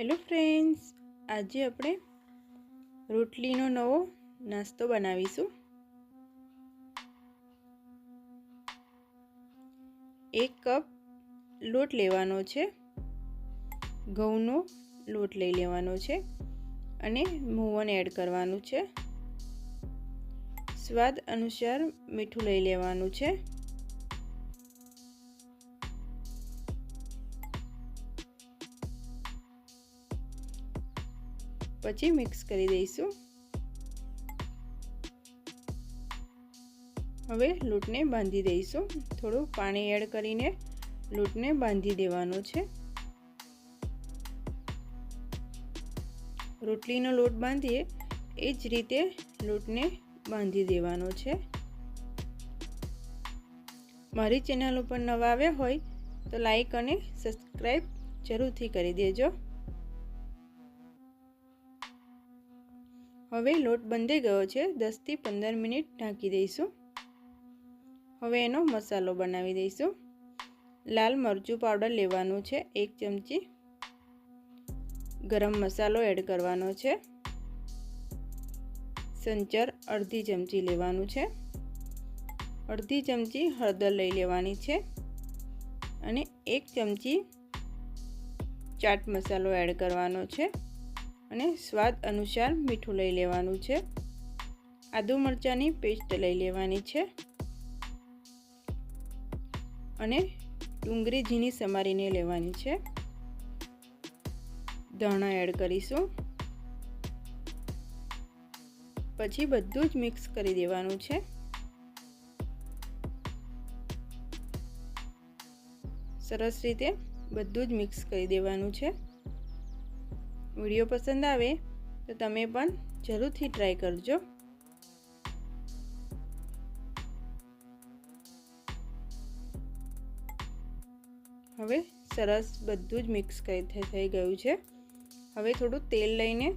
Hello friends આજે આપણે રોટલીનો નવો નાસ્તો બનાવીશું. એક કપ લોટ લેવાનો છે. ઘઉંનો લોટ લઈ લેવાનો છે અને મોવન એડ કરવાનું છે. સ્વાદ અનુસાર મીઠું લઈ લેવાનું છે. પછી મિક્સ કરી દઈશું. હવે લૂંટને બાંધી દઈશું. થોડું પાણી એડ કરીને લૂંટને બાંધી દેવાનો છે. રોટલીનો લોટ બાંધીએ, એ જ રીતે લોટને બાંધી દેવાનો છે. મારી ચેનલ ઉપર નવા આવ્યા હોય તો લાઈક અને સબસ્ક્રાઈબ જરૂરથી કરી દેજો. હવે લોટ બંધાઈ ગયો છે. દસથી પંદર મિનિટ ઢાંકી દઈશું. હવે એનો મસાલો બનાવી દઈશું. લાલ મરચું પાવડર લેવાનું છે. એક ચમચી ગરમ મસાલો એડ કરવાનો છે. સંચર અડધી ચમચી લેવાનું છે. અડધી ચમચી હળદર લઈ લેવાની છે અને એક ચમચી ચાટ મસાલો એડ કરવાનો છે. અને સ્વાદ અનુસાર મીઠું લઈ લેવાનું છે. આદુ મરચાંની પેસ્ટ લઈ લેવાની છે. અને ડુંગળી ઝીણી સમારીને લેવાની છે. ધાણા એડ કરીશું. પછી બધું જ મિક્સ કરી દેવાનું છે. સરસ રીતે બધું જ મિક્સ કરી દેવાનું છે. વીડિયો પસંદ આવે તો તમે પણ જરૂરથી ટ્રાય કરજો. હવે સરસ બધું જ મિક્સ થઈ ગયું છે. હવે થોડું તેલ લઈને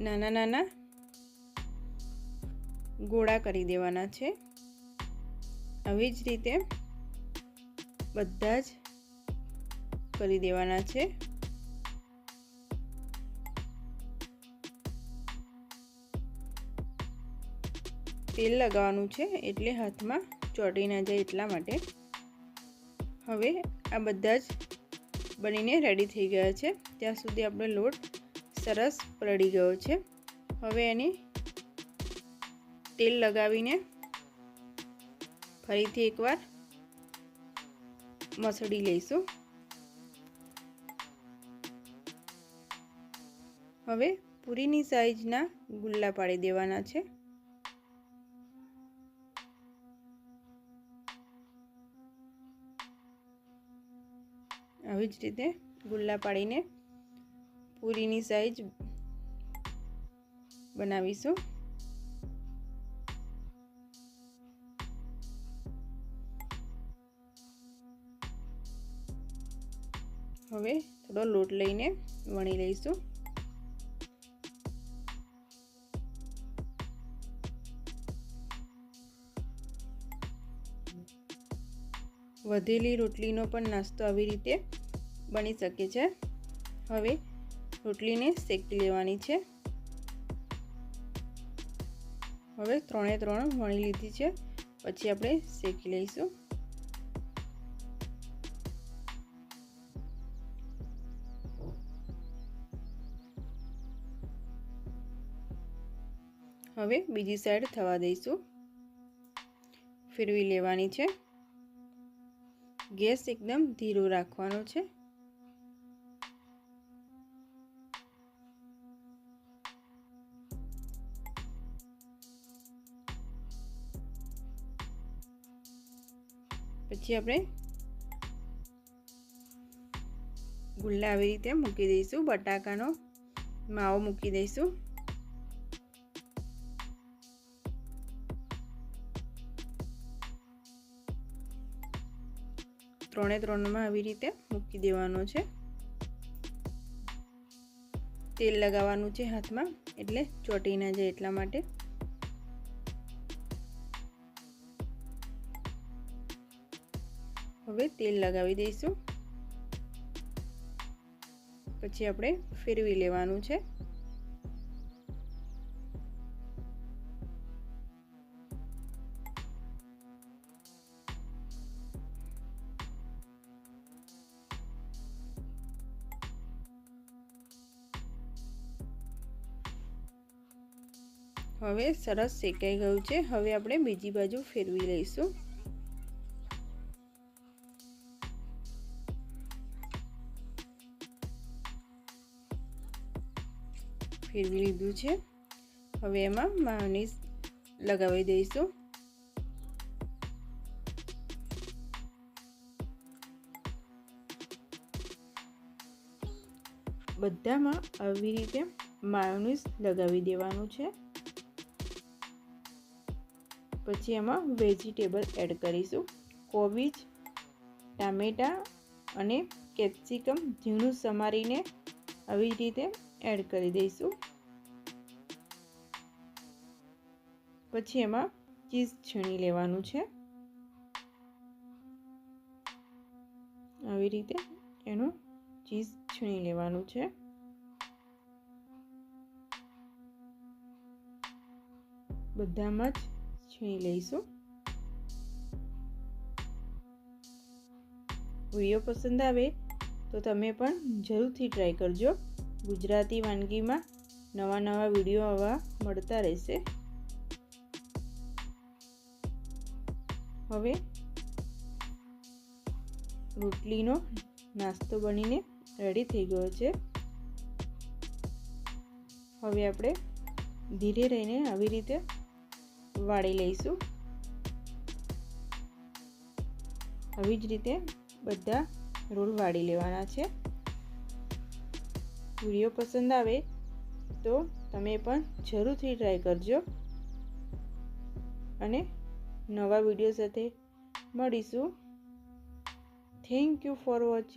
નાના નાના ગોળા કરી દેવાના છે. આવી જ રીતે બધા જ કરી દેવાના છે. તેલ લગાવવાનું છે એટલે હાથમાં ચોટી ના જાય એટલા માટે. હવે આ બધા જ બનીને રેડી થઈ ગયા છે. ત્યાં સુધી આપણો લોટ સરસ પલળી ગયો છે. હવે એને તેલ લગાવીને ફરીથી એકવાર મસળી લઈશું. હવે પૂરીની સાઈઝના ગુલ્લા પાડી દેવાના છે. આવી જ રીતે ગુલ્લા પાડીને પૂરીની સાઈઝ બનાવીશું. હવે થોડો લોટ લઈને વણી લઈશું. વધેલી રોટલીનો પણ નાસ્તો આવી રીતે બની શકે છે. હવે રોટલીને શેકી લેવાની છે. હવે ત્રણે ત્રણ વણી લીધી છે. પછી આપણે શેકી લઈશું. હવે બીજી સાઈડ થવા દઈશું. ફેરવી લેવાની છે. ગેસ એકદમ ધીરો રાખવાનો છે. પછી આપણે ગુલ્લા આવી રીતે મૂકી દઈશું, બટાકાનો માવો મૂકી દઈશું. ત્રણે ત્રણમાં આવી રીતે મૂકી દેવાનો છે. તેલ લગાવવાનું છે હાથમાં, એટલે ચોટી ના જાય એટલા માટે. હવે તેલ લગાવી દઈશું. પછી આપણે ફેરવી લેવાનું છે. હવે સરસ શેકાઈ ગયું છે. હવે આપણે બીજી બાજુ ફેરવી લઈશું. ફેરવી લીધું છે. હવે એમાં માયોનીઝ લગાવી દઈશું. બધામાં આવી રીતે માયોનીઝ લગાવી દેવાનું છે. પછી એમાં વેજીટેબલ એડ કરીશું. કોબીજ, ટામેટાં અને કેપ્સિકમ ઝીણું સમારીને આવી રીતે એડ કરી દઈશું. પછી એમાં ચીઝ છીણી લેવાનું છે. આવી રીતે એનું ચીઝ છીણી લેવાનું છે. બધામાં જ છીણી લઈશું. વીડિયો પસંદ આવે તો તમે પણ જરૂરથી ટ્રાય કરજો. ગુજરાતી વાનગીમાં નવા નવા વીડિયો આવા મળતા રહેશે. હવે રોટલીનો નાસ્તો બનીને રેડી થઈ ગયો છે. હવે આપણે ધીરે રહીને આવી રીતે વાળી લઈશું. આવી જ રીતે બધા રોલ વાળી લેવાના છે. વીડિયો પસંદ આવે તો તમે પણ જરૂરથી ટ્રાય કરજો. અને નવા વીડિયો સાથે મળીશું. Thank you for watching